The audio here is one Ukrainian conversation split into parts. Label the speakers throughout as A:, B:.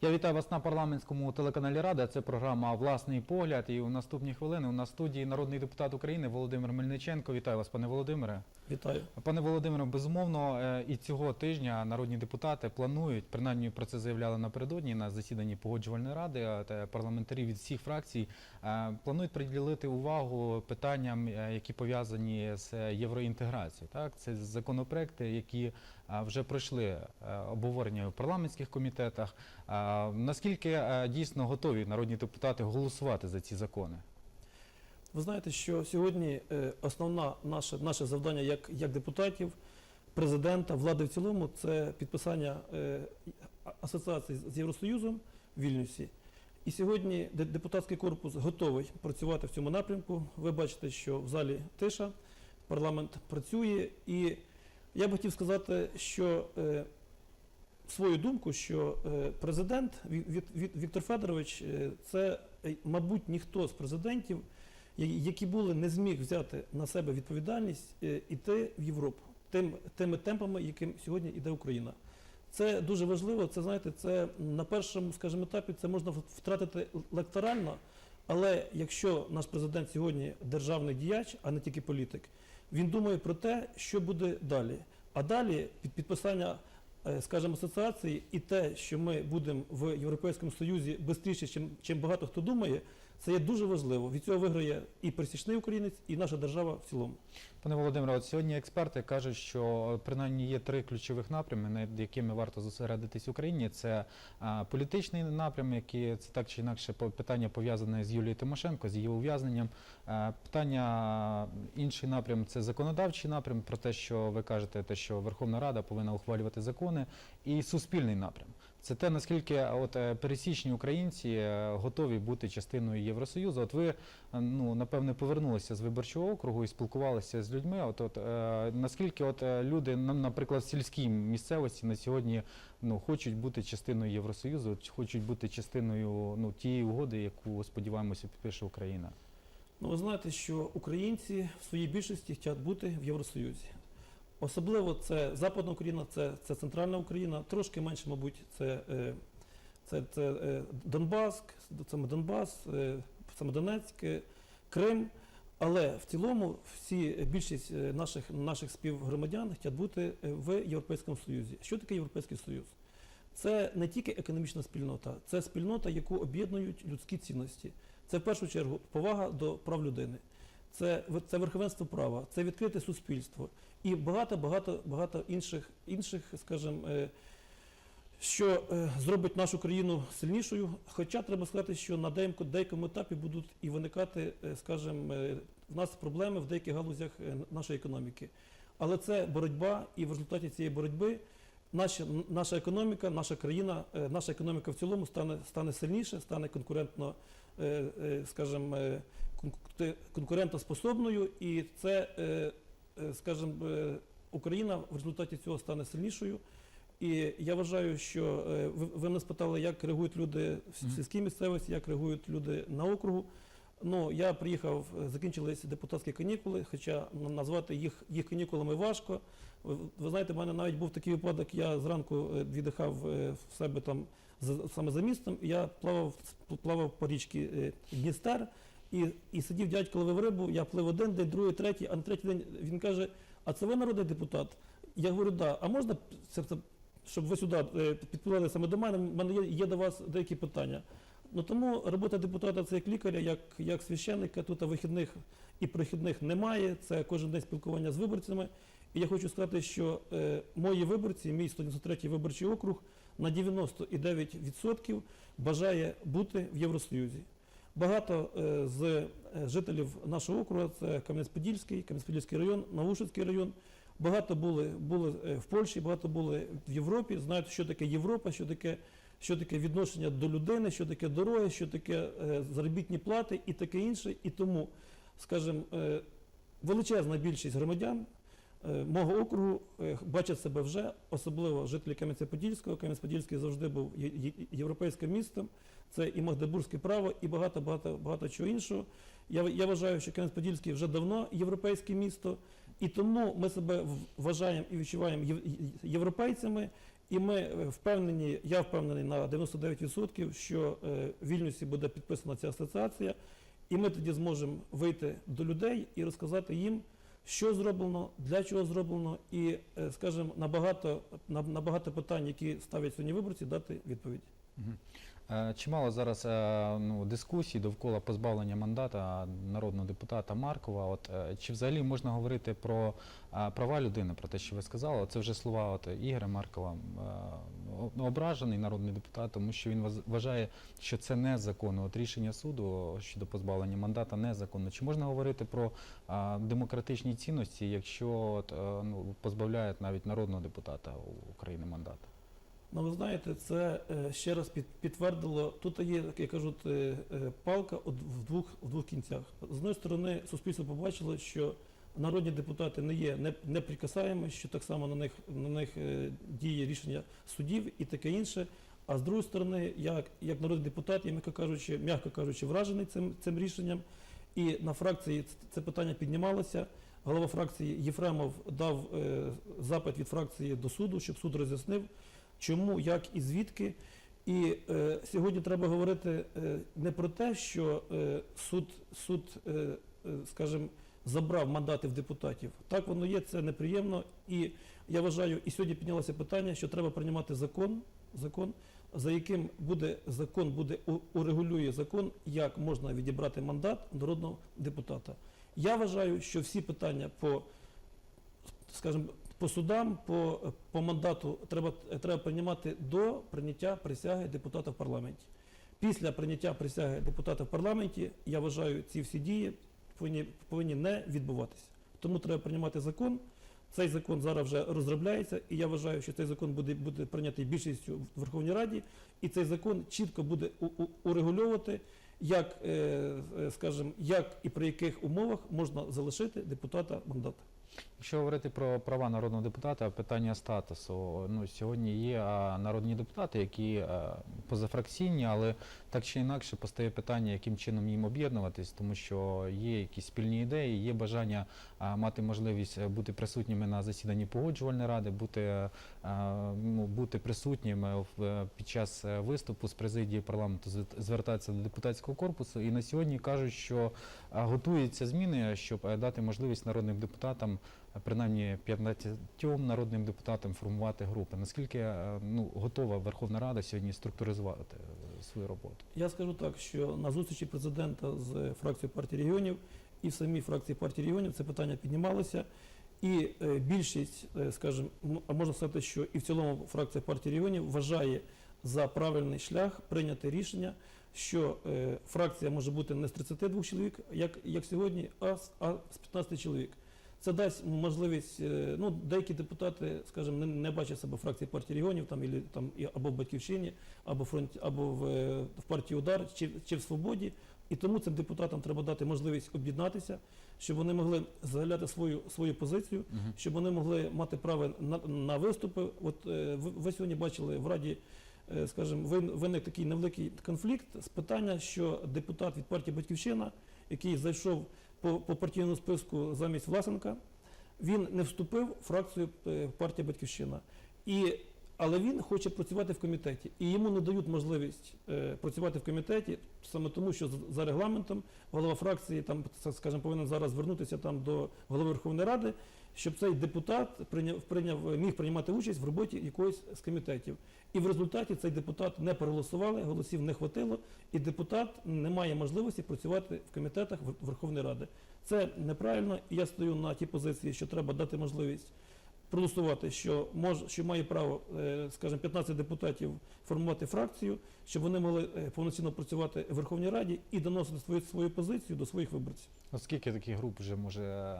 A: Я вітаю вас на парламентському телеканалі Рада. Це програма Власний погляд. І у наступні хвилини у нас в студії народний депутат України Володимир Мельниченко. Вітаю вас, пане Володимире.
B: Вітаю.
A: Пане Володимире, безумовно, е, і цього тижня народні депутати планують, принаймні про це заявляли напередодні на засіданні погоджувальної ради. та Парламентарі від всіх фракцій е, планують приділити увагу питанням, е, які пов'язані з євроінтеграцією. Так, це законопроекти, які вже пройшли е, обговорення у парламентських комітетах. Наскільки е, дійсно готові народні депутати голосувати за ці закони?
B: Ви знаєте, що сьогодні е, основне наше, наше завдання як, як депутатів, президента, влади в цілому це підписання асоціації з Євросоюзом в Вільнюсі. І сьогодні депутатський корпус готовий працювати в цьому напрямку. Ви бачите, що в залі тиша, парламент працює. І я б хотів сказати, що е, свою думку, що е, президент Ві- Ві- Ві- Віктор Федорович е, це, е, мабуть, ніхто з президентів, які були, не зміг взяти на себе відповідальність е, іти в Європу тим, тими темпами, яким сьогодні йде Україна. Це дуже важливо. Це знаєте, це на першому, скажімо, етапі це можна втратити електорально. Але якщо наш президент сьогодні державний діяч, а не тільки політик, він думає про те, що буде далі. А далі під підписання, е, скажімо, асоціації і те, що ми будемо в Європейському Союзі швидше, чим багато хто думає, це є дуже важливо. Від цього виграє і пересічний українець, і наша держава в цілому.
A: Пане Володимире, от сьогодні експерти кажуть, що принаймні є три ключових напрями, над якими варто зосередитись в Україні. Це а, політичний напрям, який це так чи інакше питання пов'язане з Юлією Тимошенко, з її ув'язненням. А, питання інший напрям це законодавчий напрям, про те, що ви кажете, те, що Верховна Рада повинна ухвалювати закони, і суспільний напрям. Це те, наскільки от е, пересічні українці е, готові бути частиною Євросоюзу. От ви е, ну напевне повернулися з виборчого округу і спілкувалися з людьми. От, от е, наскільки от е, люди, на- наприклад, в сільській місцевості на сьогодні ну хочуть бути частиною Євросоюзу, хочуть бути частиною ну тієї угоди, яку сподіваємося підпише Україна.
B: Ну, ви знаєте, що українці в своїй більшості хочуть бути в Євросоюзі. Особливо це Западна Україна, це, це Центральна Україна, трошки менше, мабуть, це, е, це, це е, Донбас, саме Донбас, саме Донецьк, е, Крим. Але в цілому всі більшість наших, наших співгромадян хочуть бути в Європейському Союзі. Що таке Європейський Союз? Це не тільки економічна спільнота, це спільнота, яку об'єднують людські цінності. Це в першу чергу повага до прав людини, це, це верховенство права, це відкрите суспільство і багато, багато, багато інших, інших, скажімо, е, що е, зробить нашу країну сильнішою. Хоча треба сказати, що на деякому, етапі будуть і виникати, е, скажімо, в нас проблеми в деяких галузях нашої економіки. Але це боротьба, і в результаті цієї боротьби наша, наша економіка, наша країна, наша економіка в цілому стане, стане сильніше, стане конкурентно, скажімо, конкурентоспособною, і це, скажімо, е, Україна в результаті цього стане сильнішою. І я вважаю, що е, ви, мене спитали, як реагують люди в сільській місцевості, як реагують люди на округу. Ну, я приїхав, е, закінчились депутатські канікули, хоча назвати їх, їх канікулами важко. Ви, ви знаєте, в мене навіть був такий випадок, я зранку е, віддихав е, в себе там за, саме за містом, і я плавав, плавав по річці е, Дністер, і, і сидів дядько ловив рибу, я плив один день, другий, третій, а на третій день він каже, а це ви народний депутат? Я говорю, да, а можна щоб ви сюди е, підпливали саме до мене, в мене є, є до вас деякі питання. Ну тому робота депутата це як лікаря, як, як священника, тут вихідних і прохідних немає. Це кожен день спілкування з виборцями. І я хочу сказати, що е, мої виборці, мій 193-й виборчий округ, на 99% бажає бути в Євросоюзі. Багато е, з е, жителів нашого округу, це Кам'янець-Подільський, Кам'янець-Подільський район, Навушицький район. Багато були, були е, в Польщі, багато були в Європі, знають, що таке Європа, що таке, що таке відношення до людини, що таке дороги, що таке заробітні плати і таке інше. І тому, скажімо, величезна більшість громадян мого округу бачать себе вже, особливо жителі Кам'янця-Подільського. Кам'янець-Подільський завжди був європейським містом. Це і Магдебурзьке право, і багато багато чого іншого. Я, я вважаю, що Кам'янець-Подільський вже давно європейське місто, і тому ми себе вважаємо і відчуваємо європейцями. І ми е, впевнені, я впевнений на 99%, що е, в Вільнюсі буде підписана ця асоціація, і ми тоді зможемо вийти до людей і розказати їм, що зроблено, для чого зроблено, і, е, скажімо, на багато, на, на багато питань, які ставлять сьогодні виборці, дати відповідь.
A: Е, Чимало зараз е, ну, дискусій довкола позбавлення мандата народного депутата Маркова. От е, чи взагалі можна говорити про права людини, про те, що ви сказали? Це вже слова от Ігоря Маркова, е, ображений народний депутат, тому що він вважає, що це незаконно. От рішення суду щодо позбавлення мандата незаконно. Чи можна говорити про демократичні цінності, якщо от, ну, позбавляють навіть народного депутата України мандата?
B: Ну, ви знаєте, це е, ще раз під, підтвердило. Тут є, як я кажу, е, палка в двох, в двох кінцях. З однієї сторони, суспільство побачило, що народні депутати не є не- неприкасаємі, що так само на них, на них е, діє рішення судів і таке інше. А з другої сторони, як, як народний депутат, я м'яко кажучи, м'яко кажучи, вражений цим, цим рішенням. І на фракції це питання піднімалося. Голова фракції Єфремов дав запит від фракції до суду, щоб суд роз'яснив, чому, як і звідки. І е, сьогодні треба говорити е, не про те, що е, суд, суд е, е, скажімо, забрав мандати в депутатів. Так воно є, це неприємно. І я вважаю, і сьогодні піднялося питання, що треба приймати закон, закон, за яким буде закон буде урегулює закон, як можна відібрати мандат народного депутата. Я вважаю, що всі питання по, скажімо, по судам, по, по мандату треба, треба приймати до прийняття присяги депутата в парламенті. Після прийняття присяги депутата в парламенті, я вважаю, ці всі дії повинні, повинні не відбуватися. Тому треба приймати закон. Цей закон зараз вже розробляється, і я вважаю, що цей закон буде, буде прийнятий більшістю в Верховній Раді, і цей закон чітко буде у- у- урегульовувати, як, е, е, скажімо, як і при яких умовах можна залишити депутата мандата.
A: Якщо говорити про права народного депутата, питання статусу. Ну сьогодні є народні депутати, які позафракційні, але так чи інакше постає питання, яким чином їм об'єднуватись, тому що є якісь спільні ідеї, є бажання мати можливість е, бути присутніми на засіданні погоджувальної ради, бути, ну, бути присутніми е, під час е, виступу з президії парламенту, звертатися до депутатського корпусу. І на сьогодні кажуть, що готуються зміни, щоб е, дати можливість народним депутатам, е, принаймні 15 народним депутатам формувати групи. Наскільки е, ну, готова Верховна Рада сьогодні структуризувати е, свою роботу?
B: Я скажу так, що на зустрічі президента з фракцією партії регіонів і в самій фракції партії регіонів це питання піднімалося. І е, більшість, е, скажімо, можна сказати, що і в цілому фракція партії регіонів вважає за правильний шлях прийняти рішення, що е, фракція може бути не з 32 чоловік, як, як сьогодні, а з, а з 15 чоловік. Це дасть можливість, е, ну, деякі депутати, скажімо, не, не бачать себе в фракції партії регіонів там, ілі, там, або в Батьківщині, або, в або в, е, в партії Удар чи, чи в Свободі. І тому цим депутатам треба дати можливість об'єднатися, щоб вони могли заявляти свою, свою позицію,
A: Мгм.
B: щоб вони могли мати право на, на виступи. От е, ви, ви сьогодні бачили в Раді, е, скажімо, вин- виник такий невеликий конфлікт з питання, що депутат від партії Батьківщина, який зайшов по, по партійному списку замість Власенка, він не вступив в фракцію е, партії Батьківщина. І, але він хоче працювати в комітеті. І йому не дають можливість е, працювати в комітеті саме тому, що за за регламентом голова фракції там, скажімо, повинен зараз звернутися там до голови Верховної Ради, щоб цей депутат прийняв, прийняв, міг приймати участь в роботі якоїсь з комітетів. І в результаті цей депутат не проголосували, голосів не хватило, і депутат не має можливості працювати в комітетах Вер- Верховної Ради. Це неправильно, і я стою на тій позиції, що треба дати можливість проголосувати, що мож, що має право, е, скажімо, 15 депутатів формувати фракцію, щоб вони могли е, повноцінно працювати в Верховній Раді і доносити свою свою позицію до своїх виборців.
A: Оскільки таких груп вже може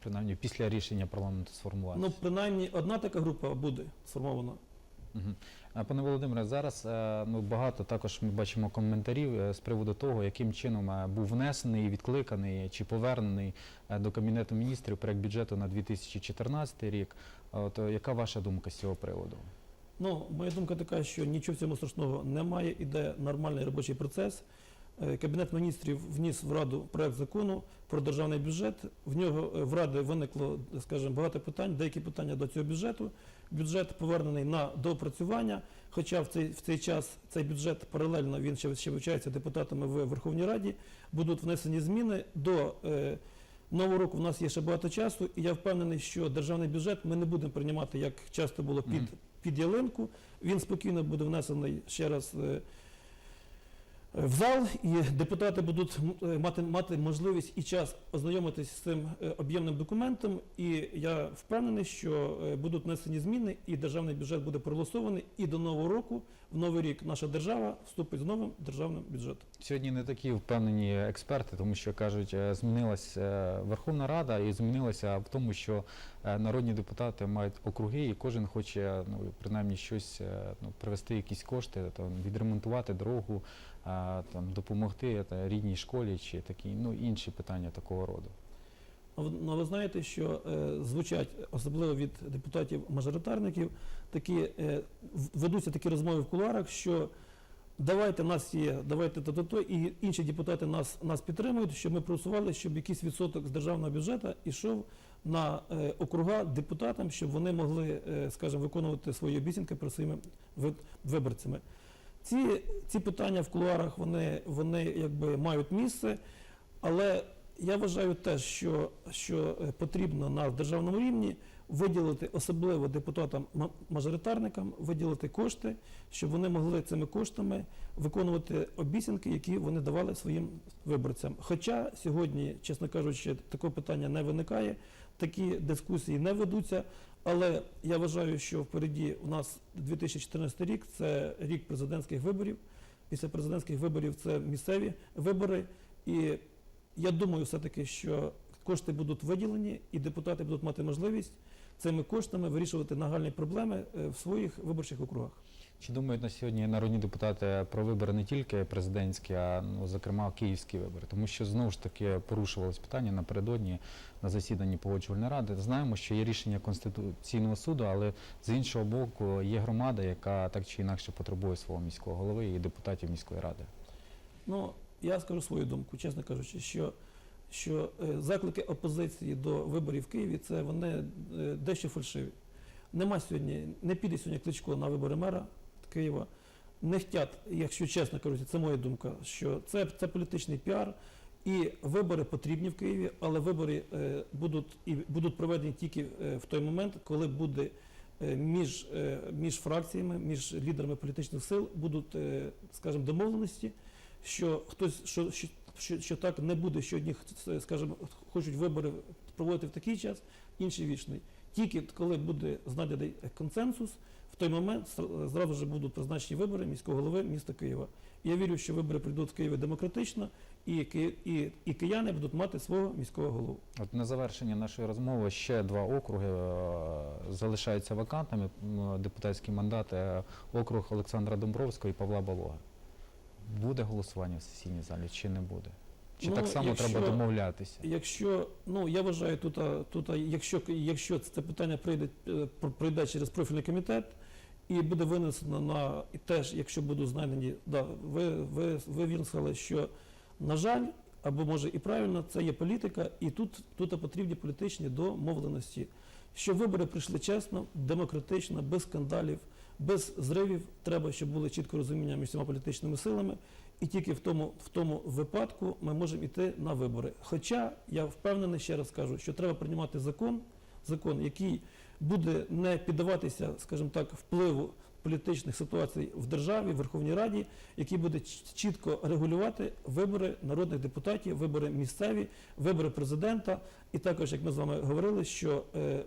A: принаймні після рішення парламенту сформуватися?
B: Ну, принаймні, одна така група буде сформована.
A: А, Пане Володимире, зараз е, ну, багато також ми бачимо коментарів е, з приводу того, яким чином е, був внесений, відкликаний чи повернений е, до Кабінету міністрів проект бюджету на 2014 рік. От е, яка ваша думка з цього приводу?
B: Ну, моя думка така, що нічого в цьому страшного немає, іде нормальний робочий процес. Е, Кабінет міністрів вніс в Раду проект закону про державний бюджет. В нього е, в Ради виникло, скажімо, багато питань, деякі питання до цього бюджету. Бюджет повернений на доопрацювання, хоча в цей, в цей час цей бюджет паралельно він ще, ще вивчається депутатами в Верховній Раді. Будуть внесені зміни до е, нового року. У нас є ще багато часу, і я впевнений, що державний бюджет ми не будемо приймати, як часто було під, під ялинку. Він спокійно буде внесений ще раз. В зал, і депутати будуть е, мати, мати можливість і час ознайомитись з цим е, об'ємним документом. І я впевнений, що е, будуть внесені зміни, і державний бюджет буде проголосований. І до нового року, в новий рік, наша держава вступить з новим державним бюджетом.
A: Сьогодні не такі впевнені експерти, тому що кажуть, змінилась е, Верховна Рада і змінилася в тому, що народні депутати мають округи, і кожен хоче ну принаймні щось ну, привести якісь кошти, там відремонтувати дорогу, там допомогти рідній школі чи такі ну інші питання такого роду.
B: Ну, ви- Ну, знаєте, що е, звучать, особливо від депутатів-мажоритарників, такі, е, ведуться такі розмови в кулуарах, що давайте нас є, давайте то, то, то, і інші депутати нас, нас підтримують, щоб ми проголосували, щоб якийсь відсоток з державного бюджету йшов на е, округа депутатам, щоб вони могли, е, скажімо, виконувати свої обіцянки перед своїми виборцями. Ці, ці питання в кулуарах вони, вони якби мають місце, але я вважаю теж, що, що потрібно на державному рівні виділити особливо депутатам-мажоритарникам, виділити кошти, щоб вони могли цими коштами виконувати обіцянки, які вони давали своїм виборцям. Хоча сьогодні, чесно кажучи, такого питання не виникає, такі дискусії не ведуться. Але я вважаю, що впереді у нас 2014 рік це рік президентських виборів. Після президентських виборів це місцеві вибори. І я думаю, все-таки, що кошти будуть виділені, і депутати будуть мати можливість цими коштами вирішувати нагальні проблеми е, в своїх виборчих округах.
A: Чи думають на сьогодні народні депутати про вибори не тільки президентські, а ну, зокрема київські вибори? Тому що знову ж таки порушувалось питання напередодні на засіданні погоджувальної ради. Знаємо, що є рішення Конституційного суду, але з іншого боку є громада, яка так чи інакше потребує свого міського голови і депутатів міської ради.
B: Ну, я скажу свою думку, чесно кажучи, що, що е, заклики опозиції до виборів в Києві це вони е, дещо фальшиві. Нема сьогодні, не піде сьогодні Кличко на вибори мера Києва. Не хотять, якщо чесно кажучи, це моя думка, що це, це політичний піар. І вибори потрібні в Києві, але вибори е, будуть і будуть проведені тільки е, в той момент, коли буде е, між, е, між фракціями, між лідерами політичних сил будуть, е, скажімо, домовленості, що хтось що, що, що, що так не буде, що одні, х- скажімо, хочуть вибори проводити в такий час, інші вічний. Тільки коли буде знайдений консенсус, в той момент зразу ж будуть призначені вибори міського голови міста Києва. Я вірю, що вибори прийдуть в Києві демократично, і, і, і кияни будуть мати свого міського голову.
A: От на завершення нашої розмови ще два округи е, залишаються вакантними. м, Депутатські мандати е, округ Олександра Домбровського і Павла Балога. Буде голосування в сесійній залі чи не буде? Чи
B: Ну,
A: так само
B: якщо-
A: треба домовлятися?
B: Якщо ну я вважаю, тут, тут якщо якщо це питання прийде е, пр- пройде через профільний комітет і буде винесено на і теж, якщо будуть знайдені, да, ви, ви, ви вірно сказали, що на жаль, або може і правильно, це є політика, і тут, тут потрібні політичні домовленості. Щоб вибори прийшли чесно, демократично, без скандалів, без зривів. Треба, щоб було чітке розуміння між всіма політичними силами. І тільки в тому, в тому випадку ми можемо йти на вибори. Хоча я впевнений, ще раз кажу, що треба приймати закон, закон, який буде не піддаватися, скажімо так, впливу політичних ситуацій в державі, в Верховній Раді, який буде чітко регулювати вибори народних депутатів, вибори місцеві, вибори президента. І також, як ми з вами говорили, що е, е,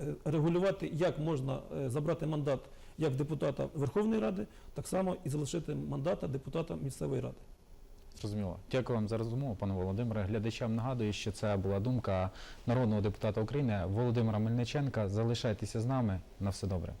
B: е, регулювати, як можна забрати мандат як депутата Верховної Ради, так само і залишити мандата депутата місцевої ради.
A: Зрозуміло. Дякую вам за розмову, пане Володимире. Глядачам нагадую, що це була думка народного депутата України Володимира Мельниченка. Залишайтеся з нами. На все добре.